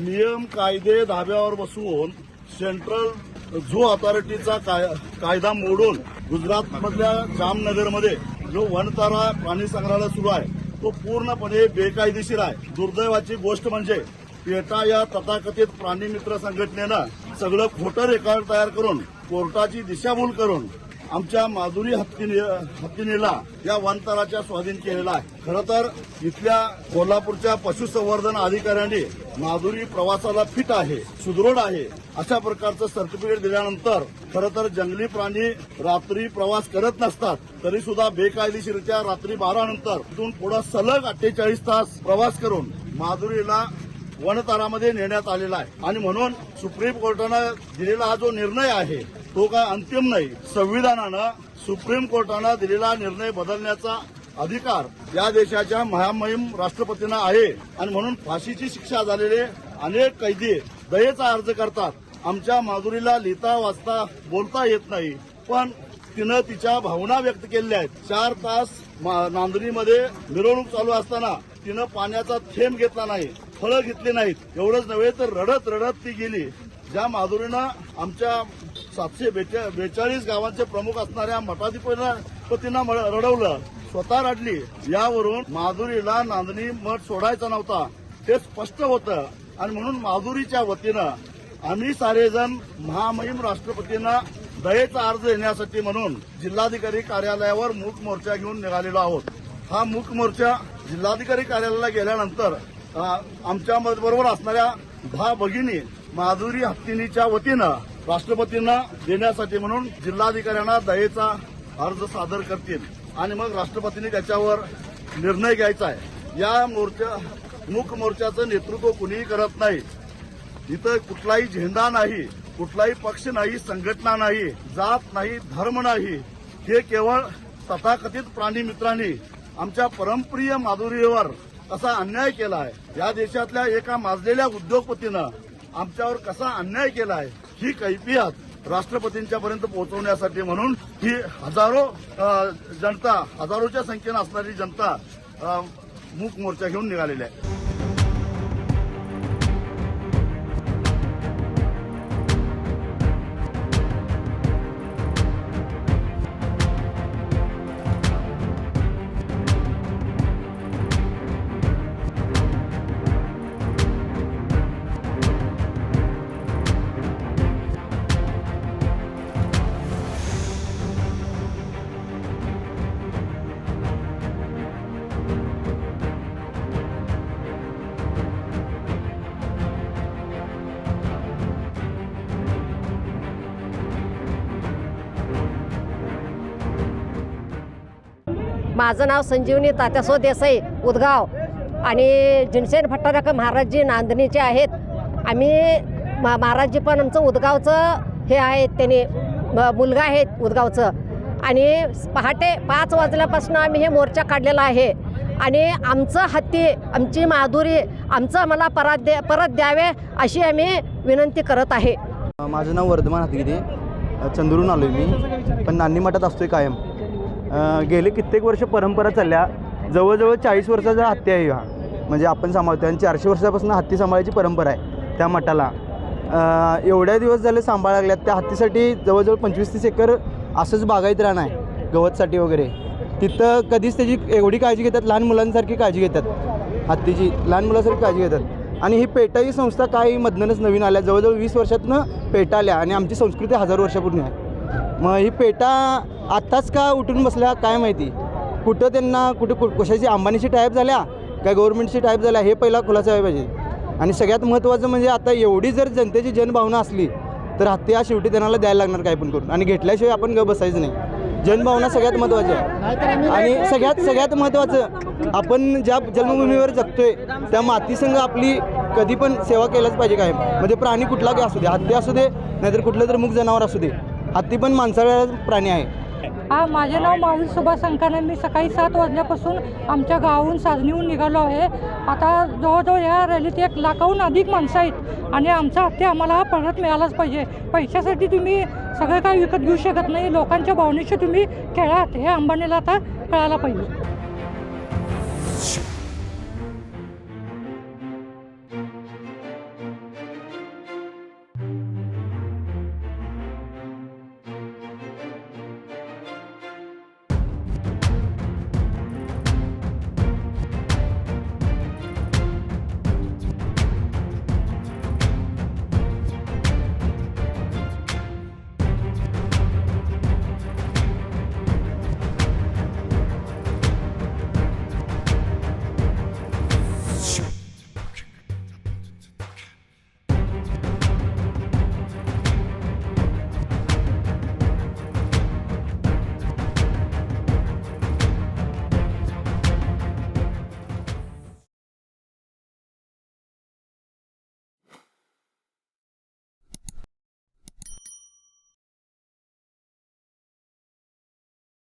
नियम कायदे धाब्यावर बसवून सेंट्रल झू अथॉरिटीचा काय- कायदा मोडून गुजरातमधल्या जामनगरमध्ये जो वनतारा प्राणी संग्रहालय सुरू आहे तो पूर्णपणे बेकायदेशीर आहे. दुर्दैवाची गोष्ट म्हणजे पेटा या तथाकथित प्राणी मित्र संघटनेनं सगळं खोटं रेकॉर्ड तयार करून कोर्टाची दिशाभूल करून आमच्या माधुरी हत्तीने हत्तीनेला या वनतराच्या स्वाधीन केलेला आहे. खरं तर इथल्या कोल्हापूरच्या पशुसंवर्धन अधिकाऱ्यांनी माधुरी प्रवासाला फिट आहे सुदृढ आहे अशा प्रकारचं सर्टिफिकेट दिल्यानंतर खरं तर जंगली प्राणी रात्री प्रवास करत नसतात तरी सुद्धा बेकायदेशीरित्या रात्री बारा नंतर तिथून पुढे सलग अठ्ठेचाळीस तास प्रवास करून माधुरीला वनतारामध्ये नेण्यात आलेला आहे. आणि म्हणून सुप्रीम कोर्टानं दिलेला हा जो निर्णय आहे तो काय अंतिम नाही. संविधानानं सुप्रीम कोर्टानं दिलेला निर्णय बदलण्याचा अधिकार या देशाच्या महामहिम राष्ट्रपतींना आहे. आणि म्हणून फाशीची शिक्षा झालेले अनेक कैदी दयेचा अर्ज करतात. आमच्या माधुरीला लिहिता वाचता बोलता येत नाही. पण तिनं तिच्या भावना व्यक्त केलेल्या आहेत. चार तास मा- नांदणीमध्ये मिरवणूक चालू असताना तिनं पाण्याचा थेंब घेतला नाही फळं घेतली नाहीत. एवढंच नव्हे तर रडत रडत ती गेली. ज्या माधुरीनं आमच्या सातशे बेचाळीस गावांचे प्रमुख असणाऱ्या मठाधिपतींना रडवलं. स्वतः रडली. यावरून माधुरीला नांदणी मठ सोडायचा नव्हता. हे स्पष्ट होतं. आणि म्हणून माधुरीच्या वतीनं आम्ही सारेजण महामहिम राष्ट्रपतींना दयेचा अर्ज देण्यासाठी म्हणून जिल्हाधिकारी कार्यालयावर मूक मोर्चा घेऊन निघालेलो आहोत. हा मूक मोर्चा जिल्हाधिकारी कार्यालयाला गेल्यानंतर आमच्या बरोबर असणाऱ्या दहा भगिनी माधुरी हत्तीनीच्या वतीनं राष्ट्रपतींना देण्यासाठी म्हणून जिल्हाधिकाऱ्यांना दयेचा अर्ज सादर करतील. आणि मग राष्ट्रपतींनी त्याच्यावर निर्णय घ्यायचा आहे. या मोर्चा मूक मोर्चाचं नेतृत्व कुणीही करत नाही. इथं कुठलाही झेंडा नाही कुठलाही पक्ष नाही संघटना नाही जात नाही धर्म नाही. हे केवळ तथाकथित प्राणी मित्रांनी आमच्या परमप्रिय माधुरीवर कसा अन्याय केला आहे या देशातल्या एका माजलेल्या उद्योगपतीनं आमच्यावर कसा अन्याय केला आहे ही कैफियत राष्ट्रपतींच्या पर्यंत पोहोचवण्यासाठी म्हणून ही हजारो जनता हजारोच्या संख्येनं असणारी जनता मूक मोर्चा घेऊन निघालेली आहे. माझं नाव संजीवनी तात्यासो देसाई उदगाव. आणि जिनसेन भट्टारक महाराजजी नांदणीचे आहेत. आम्ही मा- महाराजजी पण आमचं उदगावचं हे आहे त्यांनी मुलगा आहेत उदगावचं. आणि पहाटे पाच वाजल्यापासून आम्ही हे मोर्चा काढलेला आहे. आणि आमचं हत्ती आमची माधुरी आमचं आम्हाला परत द्या परत द्यावे अशी आम्ही विनंती करत आहे. माझं नाव वर्धमान हत्ती चंद्रून आलो आहे मी. पण नान्नी मठात असतोय कायम. गेले कित्येक वर्ष परंपरा चालल्या. जवळजवळ चाळीस वर्षाचा हत्ती आहे हा. म्हणजे आपण सांभाळतो आणि चारशे वर्षापासून हत्ती सांभाळायची परंपरा आहे त्या मठाला. एवढ्या दिवस झाले सांभाळ लागल्यात. त्या हत्तीसाठी जवळजवळ पंचवीस तीस एकर असंच बागायत राहणं आहे. गवतसाठी वगैरे. तिथं कधीच त्याची एवढी काळजी घेतात. लहान मुलांसारखी काळजी घेतात. हत्तीची लहान मुलांसारखी काळजी घेतात. आणि ही पेटा ही संस्था काही मधनच नवीन आल्या. जवळजवळ वीस वर्षातनं पेटा आल्या. आणि आमची संस्कृती हजार वर्षापूर्वी आहे. मग ही पेटा आत्ताच का उठून बसल्या काय माहिती? कुठं त्यांना कुठं कु कशाची अंबानीची टाईप झाल्या काय गव्हर्नमेंटची टाईप झाल्या हे पहिला खुलासा व्हायला पाहिजे. आणि सगळ्यात महत्त्वाचं म्हणजे आता एवढी जर जनतेची जनभावना असली तर हत्या शेवटी त्यांना द्यायला लागणार काय पण करून. आणि घेतल्याशिवाय आपण ग बसायचं नाही. जनभावना सगळ्यात महत्त्वाची आहे. आणि सगळ्यात सगळ्यात महत्त्वाचं आपण ज्या जन्मभूमीवर जगतोय त्या मातीसंग आपली कधी पण सेवा केल्याच पाहिजे काय म्हणजे प्राणी कुठला काही असू दे हत्या असू दे नाहीतर कुठलं तर मुख जनावर असू दे. हत्ती पण माणसाळ्या प्राणी आहे. हा माझे नाव माहुल सुभाष संकाने. मी सकाळी सात वाजल्यापासून आमच्या गावाहून साजणीहून निघालो आहे. आता जवळजवळ या रॅलीत एक लाखाहून अधिक माणसं आहेत आणि आमचा हत्ती आम्हाला परत मिळालाच पाहिजे. पैशासाठी तुम्ही सगळं काही विकत घेऊ शकत नाही. लोकांच्या भावनेशी तुम्ही खेळात. हे अंबानीला आता कळायला पाहिजे.